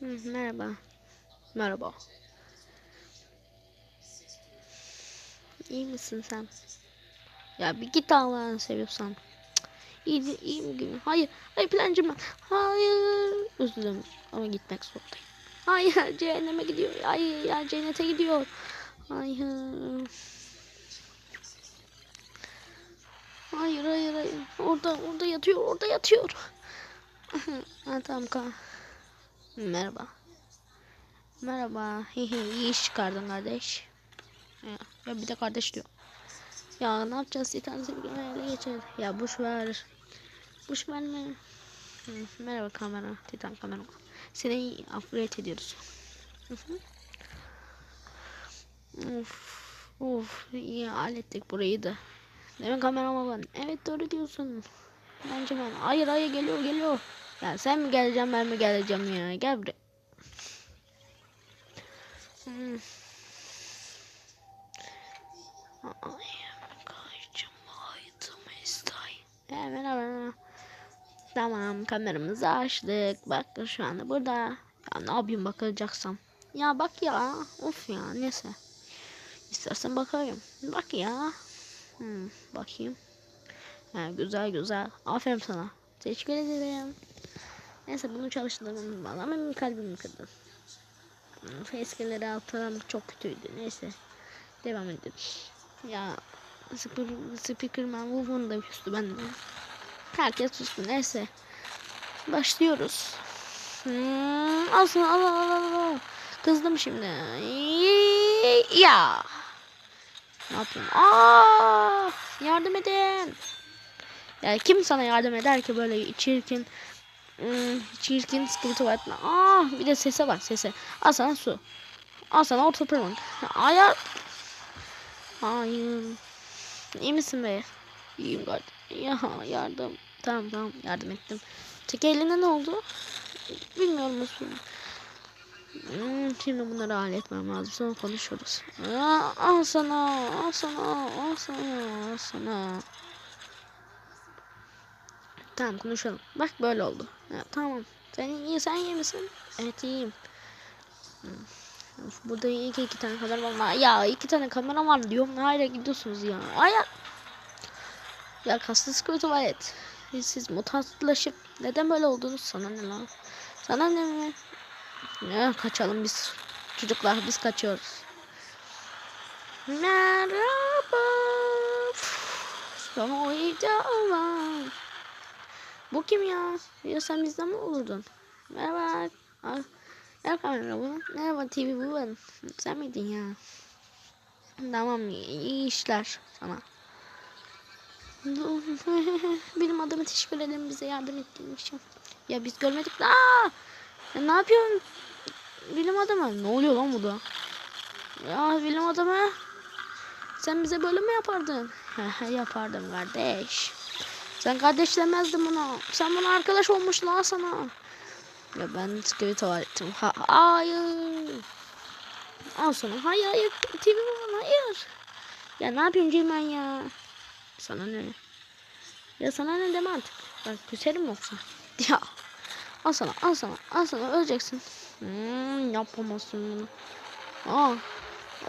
Merhaba. Merhaba. İyi misin sen? Ya bir git Allah'ını seviyorsan. İyi, de- iyi mi gibi? Hayır. Hayır plancım ben. Hayır. Üzüldüm ama gitmek zorundayım. Hayır cehenneme gidiyor. Hayır ya cennete gidiyor. Hayır. Hayır hayır hayır. Orada orada yatıyor orada yatıyor. ha, tamam ka. Merhaba. Merhaba. İyi iş çıkardın kardeş. Ya, bir de kardeş diyor. Ya ne yapacağız? Bir tanesi bir ele geçer. Ya boş ver. Boş verme. Hı, merhaba kamera. Titan kamera. Seni upgrade ediyoruz. Hı hı. Of. Of. İyi hallettik burayı da. Demek kameraman. Evet doğru diyorsun. Bence ben. Hayır hayır geliyor geliyor. Ya sen mi geleceksin ben mi geleceğim ya. Gel buraya. Hmm. Hemen hemen. Tamam kameramızı açtık. Bak şu anda burada. Ya ne yapayım bakacaksam. Ya bak ya. Of ya neyse. İstersen bakayım. Bak ya. Hmm, bakayım. Ha, güzel güzel. Aferin sana. Teşekkür ederim. Neyse bunu çalıştırdım valla ama kalbimi kırdın. Hmm, Face'leri altına çok kötüydü. Neyse. Devam edelim. Ya speaker, Speakerman Woman da küstü benden. Herkes sustu. Neyse. Başlıyoruz. Hmm, al sana al al al al. Kızdım şimdi. Ya. Ne yapayım? Aa! Yardım edin. Ya kim sana yardım eder ki böyle çirkin ım, çirkin sıkıntı tuvaletine. Aa, bir de sese bak sese. Al sana su. Al sana orta pırmın. Ayar. Hayır. İyi misin be? İyiyim kardeşim. Ya yardım. Tamam tamam yardım ettim. Tek eline ne oldu? Bilmiyorum musun? Hmm, şimdi bunları halletmem lazım. Sonra konuşuruz. Aa, al sana, al sana, al sana, al sana. Tamam konuşalım. Bak böyle oldu. Ya, tamam. Sen iyi, sen iyi misin? Evet iyiyim. Hmm. Of, burada iyi ki iki tane kamera var. Ya iki tane kamera var diyorum. Nereye gidiyorsunuz ya? Ay ya. Kaslı sıkı tuvalet. Siz, siz mutantlaşıp neden böyle oldunuz sana ne lan? Sana ne mi? Ya kaçalım biz. Çocuklar biz kaçıyoruz. Merhaba. Soyacağım. Bu kim ya? Ya sen bizden mi olurdun? Merhaba. Al. Gel kamera bu. Merhaba TV bu ben. Sen miydin ya? Tamam iyi işler sana. Benim adamı teşekkür ederim bize yardım ettiğin için. Ya biz görmedik. Aa! Ya ne yapıyorsun? Bilim adamı. Ne oluyor lan burada? Ya bilim adamı. Sen bize böyle mi yapardın? Yapardım kardeş. Sen kardeş demezdin buna. Sen buna arkadaş olmuş lan sana. Ya ben sıkıntı tuvaletim. Ha, hayır. Al sana. Hayır hayır. TV bana hayır. Ya ne yapayım Cilmen ya? Sana ne? Ya sana ne deme artık. Bak küserim yoksa. Ya. Al sana al sana al sana öleceksin. Hmm, yapamazsın bunu. Aa,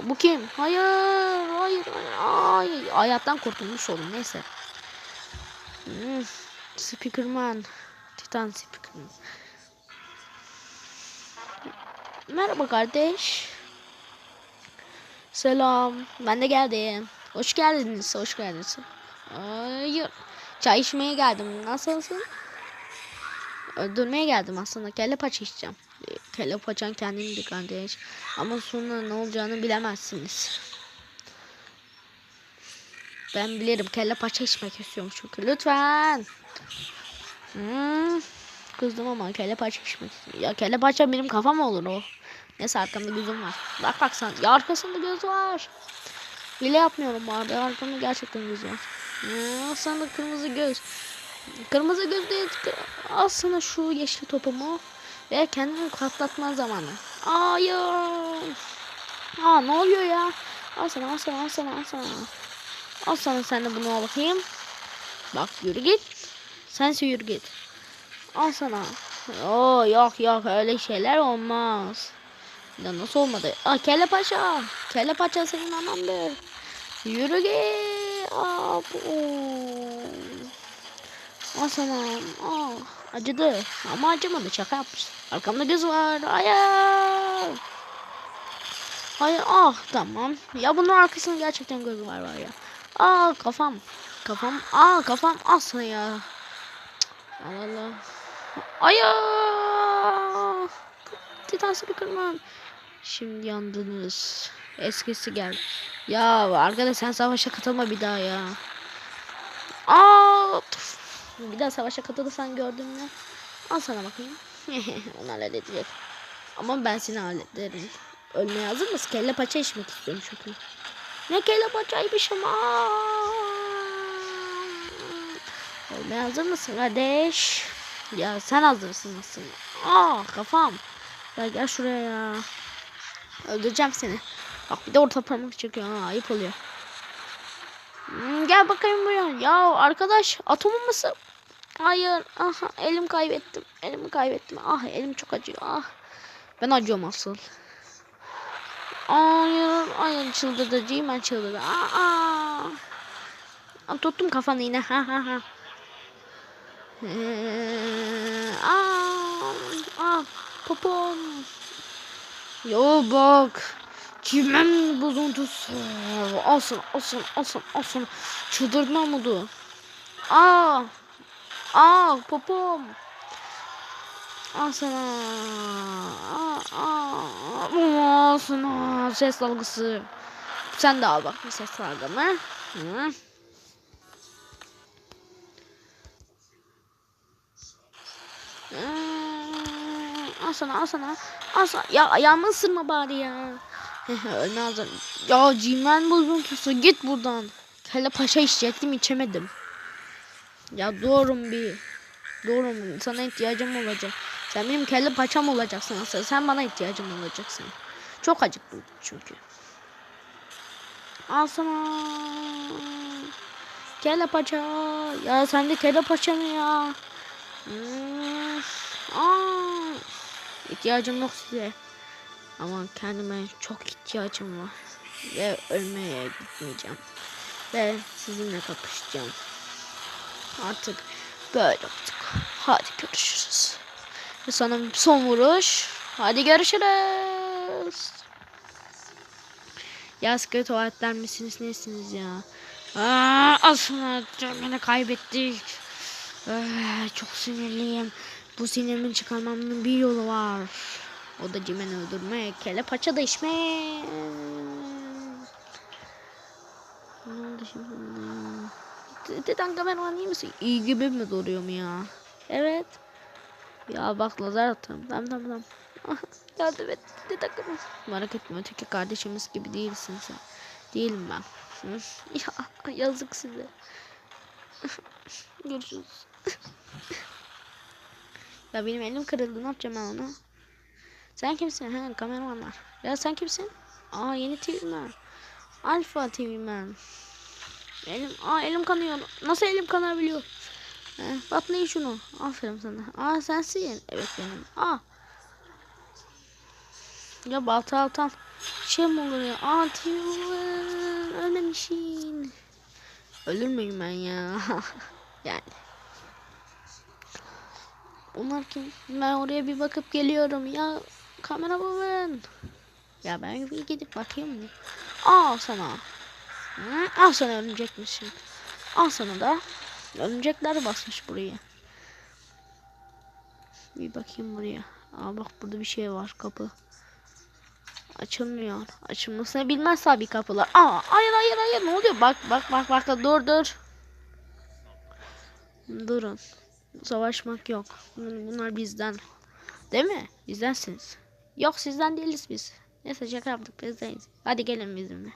bu kim? Hayır, hayır, hayır, hayır. Hayattan kurtulmuş oldum neyse. Hmm, Speakerman. Titan Speakerman. Merhaba kardeş. Selam. Ben de geldim. Hoş geldiniz. Hoş geldiniz. Hayır. Çay içmeye geldim. Nasılsın? Öldürmeye geldim aslında. Kelle paça içeceğim. Kelle paçan kendini kardeş. Ama sonra ne olacağını bilemezsiniz. Ben bilirim. Kelle paça içmek istiyorum çünkü. Lütfen. Hmm. Kızdım ama kelle paça içmek istiyorum. Ya kelle paça benim kafam olur o. Neyse arkamda gözüm var. Bak bak sen. Ya arkasında göz var. Bile yapmıyorum bu arada. Arkamda gerçekten göz var. Hmm, sana kırmızı göz. Kırmızı göz değil. Al sana şu yeşil topumu. Ve kendini patlatma zamanı. Hayır. Aa ne oluyor ya? Al sana al sana al sana al sana. Al sana sen de bunu al bakayım. Bak yürü git. Sense yürü git. Al sana. Oo, yok yok öyle şeyler olmaz. Ya nasıl olmadı? Aa kelle paşa. Kelle paşa senin anandır. Yürü git. Aa. Aa sana. Aa, acıdı. Ama acımadı. Şaka yapmış. Arkamda göz var. Hayır. Hayır. Ah tamam. Ya bunun arkasında gerçekten gözü var var ya. Aa kafam. Kafam. Aa kafam asla ya. Allah Allah. Ayağ. Titan kırmam. Şimdi yandınız. Eskisi gel. Ya arkadaş sen savaşa katılma bir daha ya. Aa, tüf. bir daha savaşa katılırsan gördün mü? Al sana bakayım. Onu halledecek. Ama ben seni hallederim. Ölmeye hazır mısın? Kelle paça içmek istiyorum çünkü. Ne. Aa. Ölmeye hazır mısın kardeş? Ya sen hazırsın nasıl? Aa kafam. Ya gel şuraya ya. Öldüreceğim seni. Bak bir de orta parmak çıkıyor. Ha, ayıp oluyor. Hmm, gel bakayım buraya. Ya arkadaş atomun mısın? Hayır. Aha elim kaybettim. Elimi kaybettim. Ah elim çok acıyor. Ah. Ben acıyorum asıl. Hayır. Hayır çıldırdı. Ben çıldırdı. Aa, aa. Tuttum kafanı yine. Ha ha ha. Ee, aa, aa, popom. Yo bak. Çimen bozuntusu. Alsın, alsın, alsın, alsın. Çıldırtma modu. Aa. Aa, popom. Al sana. Al sana. Ses dalgası. Sen de al bak bir ses dalgamı. Hı. Al sana al. Al. Ya ayağımı ısırma bari ya. Ölme hazır. Ya cimen bozuntusu git buradan. Kelle paşa içecektim içemedim. Ya doğrum bir. Doğrum sana ihtiyacım olacak. Sen benim kelle paçam olacaksın aslında. Sen bana ihtiyacım olacaksın. Çok acıktım çünkü. Al sana. Kelle paça. Ya sen de kelle paça mı ya? Hmm. İhtiyacım yok size. Ama kendime çok ihtiyacım var. Ve ölmeye gitmeyeceğim. Ve sizinle kapışacağım. Artık böyle olduk. Hadi görüşürüz. Sana son vuruş. Hadi görüşürüz. Ya sıkı tuvaletler misiniz nesiniz ya? Aslında beni kaybettik. Ee, çok sinirliyim. Bu sinirimin çıkarmamın bir yolu var. O da cimeni öldürmek. Kelle paça da içme. Ne oldu şimdi? Titan kameraman iyi misin? İyi gibi mi duruyorum ya? Evet. Ya bak lazer atıyorum. Tamam tamam tamam. Yardım et. Titan kameraman. Merak etme öteki kardeşimiz gibi değilsin sen. Değilim ben. Ya yazık size. Görüşürüz. ya benim elim kırıldı. Ne yapacağım ben onu? Sen kimsin? Ha kameraman var. Ya sen kimsin? Aa yeni TV man. Alfa TV man. Elim, aa elim kanıyor. Nasıl elim kanabiliyor? He, patlayın şunu. Aferin sana. Aa sensin. Evet benim. Aa. Ya balta altan. Şey mi olur ya? Aa TV man. Ölmemişsin. Ölür müyüm ben ya? yani. Onlar kim? Ben oraya bir bakıp geliyorum ya. Kamera babın. Ya ben bir gidip bakayım mı? Al sana. Hı, al sana örümcekmişsin. Al sana da. Örümcekler basmış buraya. Bir bakayım buraya. Aa bak burada bir şey var kapı. Açılmıyor. Açılmasını bilmez tabii kapılar. Aa hayır hayır hayır ne oluyor? Bak bak bak bak dur dur. Durun. Savaşmak yok. Bunlar bizden. Değil mi? Bizdensiniz. Yok sizden değiliz biz. Neyse şaka yaptık bizdeniz. Hadi gelin bizimle.